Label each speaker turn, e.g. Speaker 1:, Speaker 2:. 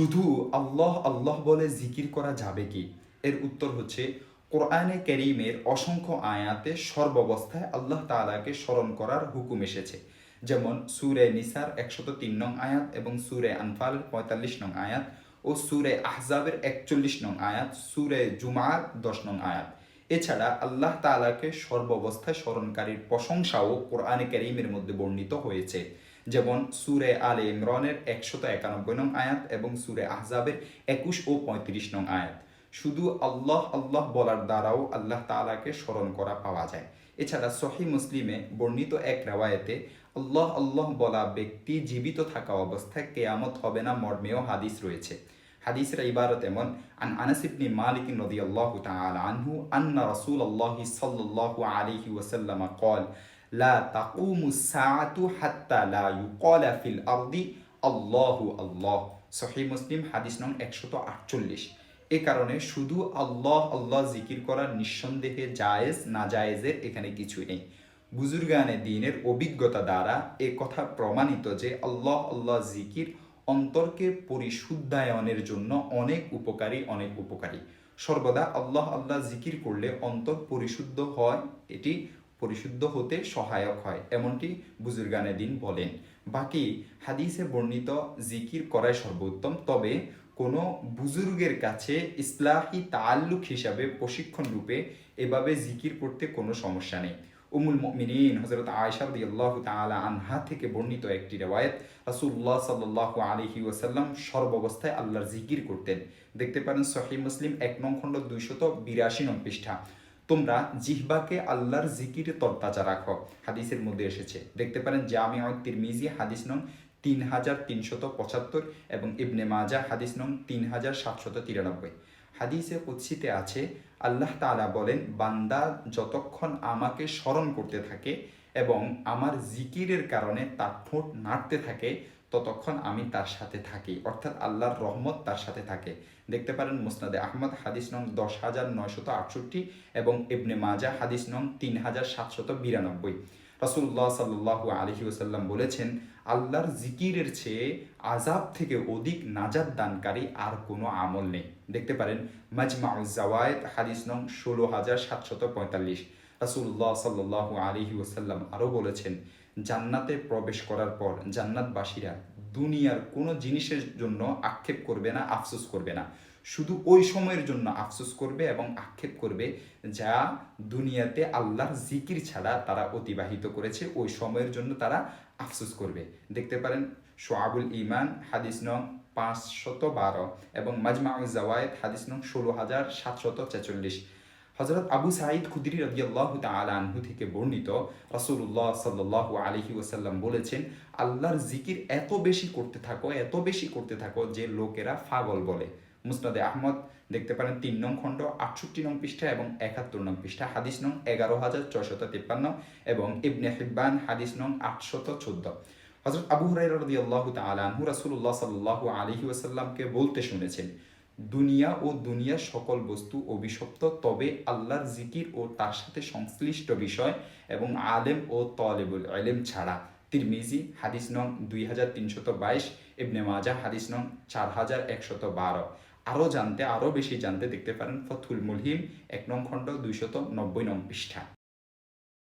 Speaker 1: শুধু আল্লাহ আল্লাহ বলে জিকির করা যাবে কি? এর উত্তর হচ্ছে, কোরআনে কেরিমের অসংখ্য আয়াতে সর্বাবস্থায় আল্লাহ তাআলাকে স্মরণ করার হুকুম এসেছে। যেমন সুরে নিসার একশত তিন নং আয়াত এবং সুরে আনফাল পঁয়তাল্লিশ নং আয়াত ও সুরে আহজাবের একচল্লিশ নং আয়াত, সুরে জুমার দশ নং আয়াত। এছাড়া আল্লাহ তাআলাকে সর্বাবস্থায় স্মরণকারীর প্রশংসাও কোরআনে কেরিমের মধ্যে বর্ণিত হয়েছে। যেমন সুরে আলে ইমরানের একশত একানব্বই নং আয়াত এবং সুরে আহজাবের একুশ ও পঁয়ত্রিশ নং আয়াত শুধু আল্লাহ আল্লাহ বলার দ্বারাও আল্লাহ তাআলাকে স্মরণ করা পাওয়া যায় এছাড়া সহি মুসলিমে বর্ণিত এক রেওয়ায়েতে আল্লাহ আল্লাহ বলা ব্যক্তি জীবিত থাকা অবস্থায় কেয়ামত হবে না মর্মেও হাদিস রয়েছে হাদিসের ইবারত এমন আন আনাস ইবনে মালিক রাদিয়াল্লাহু তাআলা আনহু আন্না রাসূলুল্লাহ সাল্লাল্লাহু আলাইহি ওয়াসাল্লাম قال লা তাকুমু সাআতু হাত্তা লা ইউকালা ফিল আরদি আল্লাহু আল্লাহ। সহি মুসলিম, হাদিস নং একশত আটচল্লিশ। এ কারণে শুধু আল্লাহ আল্লাহ জিকির করা নিঃসন্দেহে জায়েজ, না জায়েজের এখানে কিছুই নেই। বুজুর্গানে দিনের অভিজ্ঞতা দ্বারা এ কথা প্রমাণিত যে আল্লাহ আল্লাহ জিকির অন্তর্কে পরিশুদ্ধায়নের জন্য অনেক উপকারী অনেক উপকারী। সর্বদা আল্লাহ আল্লাহ জিকির করলে অন্তর পরিশুদ্ধ হয়, এটি পরিশুদ্ধ হতে সহায়ক হয়, এমনটি বুজুর্গানে দিন বলেন। বাকি হাদিসে বর্ণিত জিকির করাই সর্বোত্তম, তবে কোনো বুজুর্গের কাছে ইসলাহি তাল্লুক হিসাবে প্রশিক্ষণ রূপে এভাবে জিকির করতে কোনো সমস্যা নেই। উমুল মিনীন হজরত আয়সা আল্লাহ তালা আনহা থেকে বর্ণিত একটি রেওয়ায়ত রাসুল্লাহ সাল্লাহ আলহি ওয়াসাল্লাম সর্বাবস্থায় আল্লাহর জিকির করতেন। দেখতে পারেন সহি মুসলিম এক নং খণ্ড দুইশত বিরাশি নং পৃষ্ঠা। তোমরা জিহবাকে আল্লাহর জিকিরে তরতাজা রাখো। হাদিসের মধ্যে এসেছে। দেখতে পারেন জামিয়া তিরমিজি, হাদিস নং তিন হাজার তিনশত পঁচাত্তর এবং ইবনে মাজা হাদিস নং তিন হাজার সাতশত তিরানব্বই। হাদিসে কুৎসিতে আছে, আল্লাহ তাআলা বলেন, বান্দা যতক্ষণ আমাকে স্মরণ করতে থাকে এবং আমার জিকিরের কারণে তার ঠোঁট নাড়তে থাকে ততক্ষণ আমি তার সাথে থাকি। অর্থাৎ আল্লাহর রহমত তার সাথে থাকে। দেখতে পারেন মুসনাদে আহমদ, হাদিস নং দশ হাজার নয়শত আটষট্টি এবং ইবনে মাজা হাদিস নং তিন হাজার সাতশত বিরানব্বই। রাসুল্লাহ সাল্লাহ আলহি ওসাল্লাম বলেছেন, আল্লাহর জিকিরের চেয়ে আজাব থেকে অধিক নাজাদ দানকারী আর কোনো আমল নেই। দেখতে পারেন মাজমা জাওয়ায়েদ, হাদিস নং ষোলো হাজার সাতশত পঁয়তাল্লিশ। রাসুল্লাহ সাল্লাহ আলহি ওসাল্লাম আরও বলেছেন জান্নাতে প্রবেশ করার পর জান্নাতবাসীরা দুনিয়ার কোনো জিনিসের জন্য আক্ষেপ করবে না, আফসোস করবে না। শুধু ওই সময়ের জন্য আফসোস করবে এবং আক্ষেপ করবে যা দুনিয়াতে আল্লাহর জিকির ছাড়া তারা অতিবাহিত করেছে। ওই সময়ের জন্য তারা আফসোস করবে। দেখতে পারেন, সোয়াবুল ইমান হাদিস নং পাঁচশত বারো এবং মাজমা জাওয়ায়েদ, হাদিস নং ষোলো হাজার সাতশত ছেচল্লিশ। হজরত আবু সাঈদ খুদিরি রদিয়াল্লাহ তালা আনহু থেকে বর্ণিত রাসুল্লাহ সাল্লাহ আলহি ওসাল্লাম বলেছেন, আল্লাহর জিকির এত বেশি করতে থাকো, এত বেশি করতে থাকো যে লোকেরা ফাগল বলে। মুসনাদে আহমদ, দেখতে পারেন তিন নং খণ্ড, আটষট্টি নং পৃষ্ঠা এবং একাত্তর নং পৃষ্ঠা, হাদিস নং এগারো হাজার ছয়শত তিপ্পান্ন এবং ইবনে হিব্বান, হাদিস নং আটশত চোদ্দ। হজরত আবু হরাই রদি আল্লাহ তালু রাসুল্লাহ সাল্লাহ আলহি ওসাল্লামকে বলতে শুনেছেন দুনিয়া ও দুনিয়ার সকল বস্তু অভিশপ্ত, তবে আল্লাহর জিকির ও তার সাথে সংশ্লিষ্ট বিষয় এবং আলেম ও তলেবুল আলেম ছাড়া। তিরমিজি, হাদিস নং দুই হাজার তিনশত বাইশ, ইবনে মাজা হাদিস নং চার হাজার একশত বারো। আরও জানতে, আরও বেশি জানতে দেখতে পারেন ফথুল মুলহিম, এক নং খণ্ড দুইশত নব্বই নং পৃষ্ঠা।